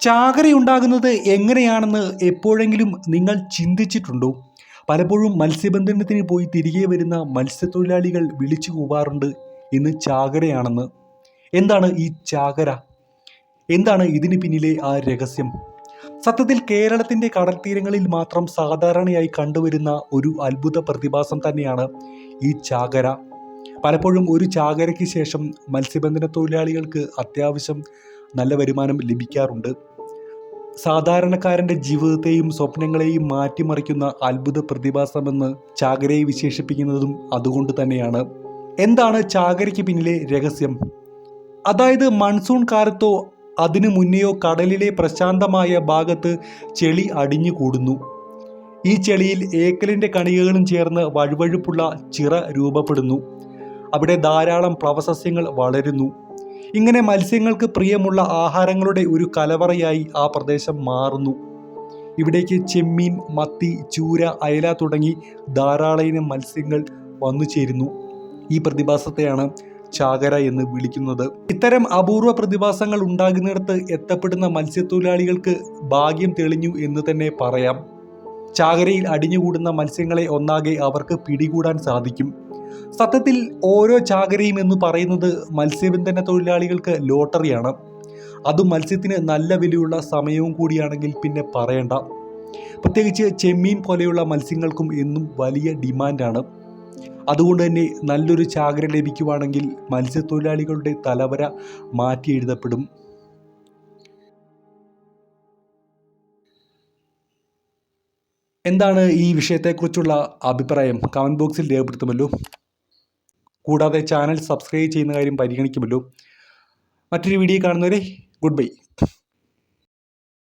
ചാകരയുണ്ടാകുന്നത് എങ്ങനെയാണെന്ന് എപ്പോഴെങ്കിലും നിങ്ങൾ ചിന്തിച്ചിട്ടുണ്ടോ? പലപ്പോഴും മത്സ്യബന്ധനത്തിന് പോയി തിരികെ വരുന്ന മത്സ്യത്തൊഴിലാളികൾ വിളിച്ചു കൂവാറുണ്ട് ഇന്ന് ചാകരയാണെന്ന്. എന്താണ് ഈ ചാകര? എന്താണ് ഇതിന് പിന്നിലെ ആ രഹസ്യം? സത്യത്തിൽ കേരളത്തിന്റെ കടൽത്തീരങ്ങളിൽ മാത്രം സാധാരണയായി കണ്ടുവരുന്ന ഒരു അത്ഭുത പ്രതിഭാസം തന്നെയാണ് ഈ ചാകര. പലപ്പോഴും ഒരു ചാകരയ്ക്ക് ശേഷം മത്സ്യബന്ധന തൊഴിലാളികൾക്ക് അത്യാവശ്യം നല്ല വരുമാനം ലഭിക്കാറുണ്ട്. സാധാരണക്കാരന്റെ ജീവിതത്തെയും സ്വപ്നങ്ങളെയും മാറ്റിമറിക്കുന്ന അത്ഭുത പ്രതിഭാസമെന്ന് ചാകരയെ വിശേഷിപ്പിക്കുന്നതും അതുകൊണ്ട് തന്നെയാണ്. എന്താണ് ചാകരയ്ക്ക് പിന്നിലെ രഹസ്യം? അതായത് മൺസൂൺ കാലത്തോ അതിനു മുന്നെയോ കടലിലെ പ്രശാന്തമായ ഭാഗത്ത് ചെളി അടിഞ്ഞു കൂടുന്നു ഈ ചെളിയിൽ ഏക്കലിന്റെ കണികകളും ചേർന്ന് വഴുവഴുപ്പുള്ള ചിറ രൂപപ്പെടുന്നു. അവിടെ ധാരാളം പ്ലവസസ്യങ്ങൾ വളരുന്നു. ഇങ്ങനെ മത്സ്യങ്ങൾക്ക് പ്രിയമുള്ള ആഹാരങ്ങളുടെ ഒരു കലവറയായി ആ പ്രദേശം മാറുന്നു. ഇവിടേക്ക് ചെമ്മീൻ മത്തി ചൂര അയല തുടങ്ങി ധാരാളം മത്സ്യങ്ങൾ വന്നു ചേരുന്നു. ഈ പ്രതിഭാസത്തെയാണ് ചാകര എന്ന് വിളിക്കുന്നത്. ഇത്തരം അപൂർവ പ്രതിഭാസങ്ങൾ ഉണ്ടാകുന്നിടത്ത് എത്തപ്പെടുന്ന മത്സ്യത്തൊഴിലാളികൾക്ക് ഭാഗ്യം തെളിഞ്ഞു എന്ന് തന്നെ പറയാം. ചാകരയിൽ അടിഞ്ഞുകൂടുന്ന മത്സ്യങ്ങളെ ഒന്നാകെ അവർക്ക് പിടികൂടാൻ സാധിക്കും. സത്യത്തിൽ ഓരോ ചാകരയും എന്ന് പറയുന്നത് മത്സ്യബന്ധന തൊഴിലാളികൾക്ക് ലോട്ടറിയാണ്. അതും മത്സ്യത്തിന് നല്ല വിലയുള്ള സമയവും കൂടിയാണെങ്കിൽ പിന്നെ പറയണ്ട. പ്രത്യേകിച്ച് ചെമ്മീൻ പോലെയുള്ള മത്സ്യങ്ങൾക്കും എന്നും വലിയ ഡിമാൻഡാണ്. അതുകൊണ്ട് തന്നെ നല്ലൊരു ചാകര ലഭിക്കുവാണെങ്കിൽ മത്സ്യത്തൊഴിലാളികളുടെ തലവര മാറ്റി എഴുതപ്പെടും. എന്താണ് ഈ വിഷയത്തെക്കുറിച്ചുള്ള അഭിപ്രായം? കമന്റ് ബോക്സിൽ രേഖപ്പെടുത്തുമല്ലോ. കൂടാതെ ചാനൽ സബ്സ്ക്രൈബ് ചെയ്യുന്ന കാര്യം പരിഗണിക്കുമല്ലോ. മറ്റൊരു വീഡിയോ കാണുന്നവരെ ഗുഡ് ബൈ